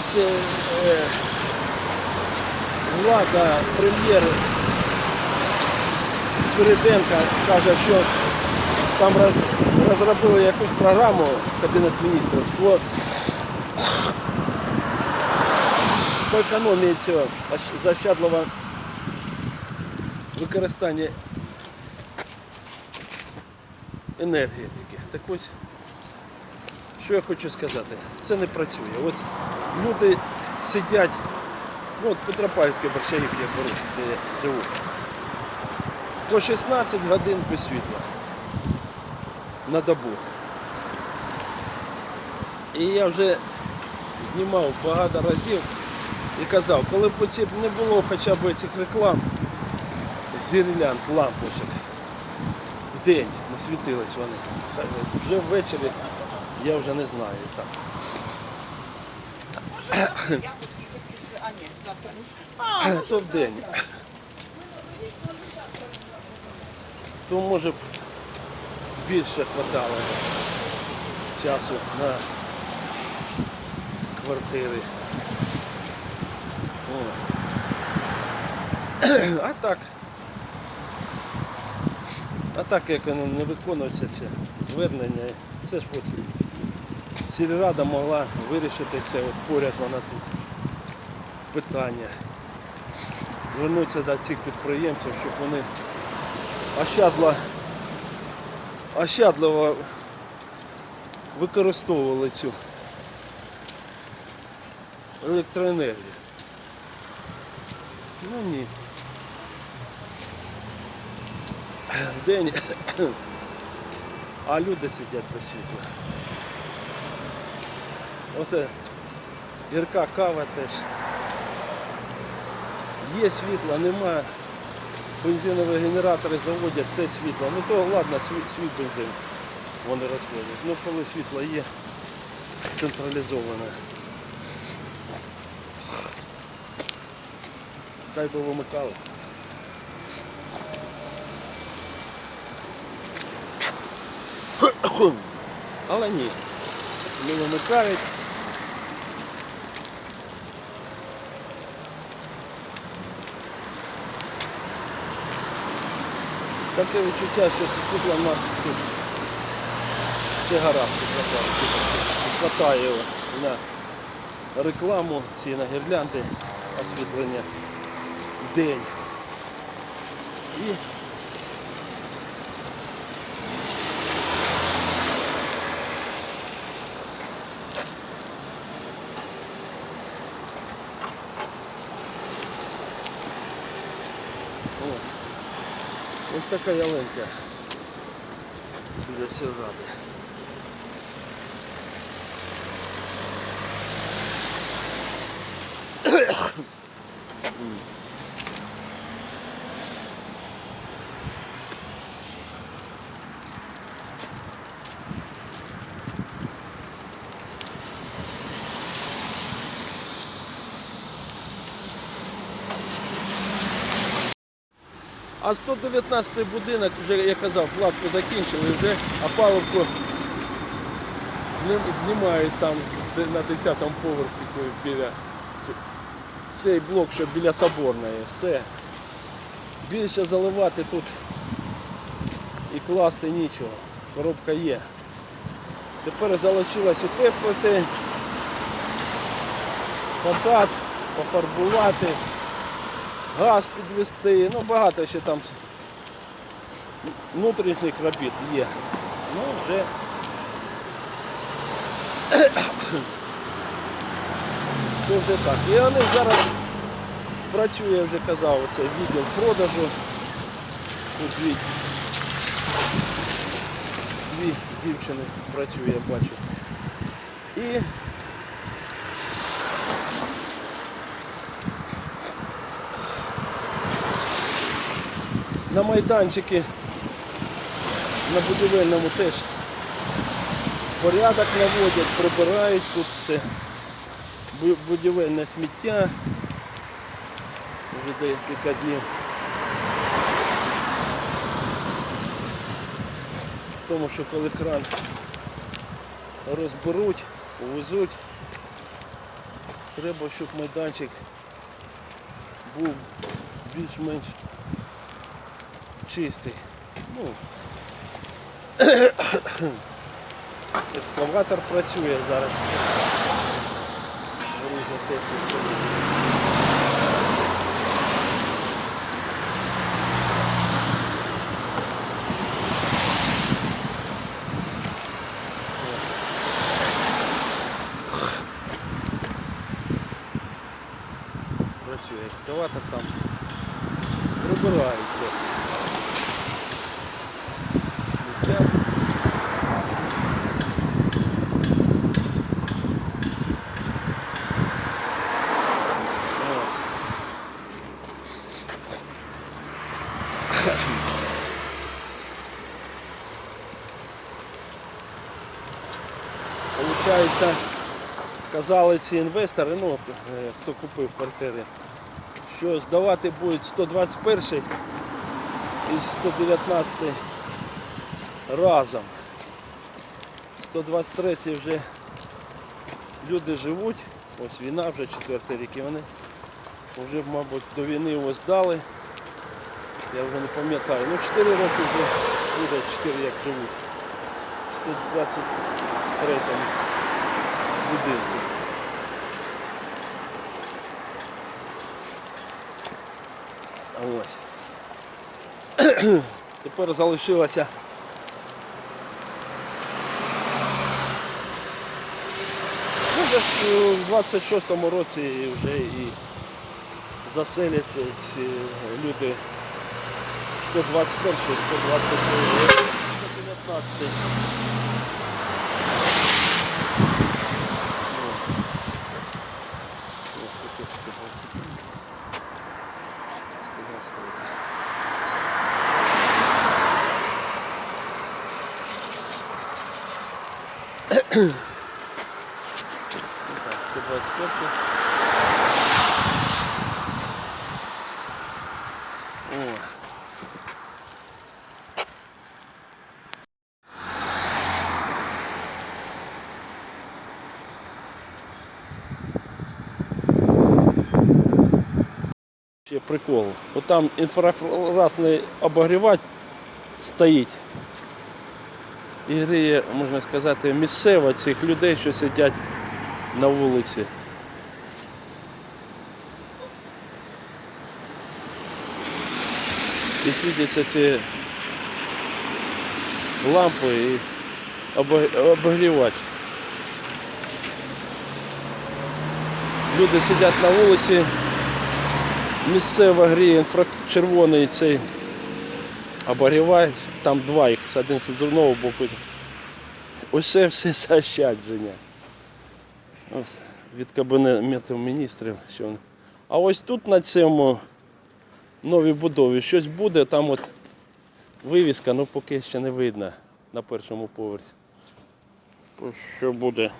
ось е, е, влада, прем'єр Свириденка каже, що там розробили якусь програму Кабінет міністрів по, економії цього заощадливого використання енергетики. Так ось, що я хочу сказати, це не працює. От люди сидять, ну от Петропавлівській Борщагівці я беру, де я живу. По 16 годин без світла на добу. І я вже знімав багато разів і казав, коли б оці б не було хоча б цих реклам, зірлянд, лампочок, в день не світились вони. Вже ввечері я вже не знаю. Так. Я от їх після, а ні, завтра. А, То в день. То може б більше хватало часу на квартири. О. А так. А так як воно не виконується це звернення, це ж от сільрада могла вирішити це, от поряд вона тут питання. Звернутися до цих підприємців, щоб вони ощадло, ощадливо використовували цю електроенергію. Ну ні. День, а люди сидять без світла. От гірка кава теж. Є світло, немає. Бензинові генератори заводять це світло. Ну то ладно, світ, світ бензин вони розходять. Ну коли світло є централізоване. Хай би вимикали. Але ні. Не вимикають. Таке відчуття, що це світло в нас тут. Все гаразд його на рекламу, ці на гірлянди освітлення в день. І ось. Ось така ялинка біля сільради. А 119 будинок, вже я казав, платку закінчили, вже опалубку знімають там на 10-му поверхі цього біля цей блок, що біля соборної. Все. Більше заливати тут і класти нічого. Коробка є. Тепер залишилось утеплити, фасад, пофарбувати газ підвести, ну багато ще там внутрішніх робіт є. Ну вже вже так. І вони зараз працює, я вже казав, це відділ продажу. Тут дві, дві дівчини працює, я бачу. І на майданчики на будівельному теж порядок наводять, прибирають тут все будівельне сміття вже декілька днів. Тому що коли кран розберуть, увезуть, Треба, щоб майданчик був більш-менш чистий. Ну, екскаватор працює зараз. Грузить техніку. Працює екскаватор там. Прибираються. Получається, казали ці інвестори, ну, е, хто купив квартири, що здавати будуть 121 і 119 разом. 123 вже люди живуть, ось війна вже четвертий рік і вони вже, мабуть, до війни його здали. Я вже не пам'ятаю. Ну 4 роки вже буде 4 як живуть. В 123 будинку. Ось. Тепер залишилося. Ну, вже ж е, в 26-му році вже і заселяться ці люди 121 122 119 Ось оце 123. 123. Так, 121. О. прикол. От там інфракрасний обогрівач стоїть. І гріє, можна сказати, місцево цих людей, що сидять на вулиці. І світяться ці лампи і обог- обогрівач. Люди сидять на вулиці, місцево гріє інфрачервоний цей обогрівач, там два їх, один з одного боку. Це все заощадження. Ось, від кабінету міністрів. Що... А ось тут на цьому новій будові щось буде, там от вивіска, ну поки ще не видно на першому поверсі. Що буде?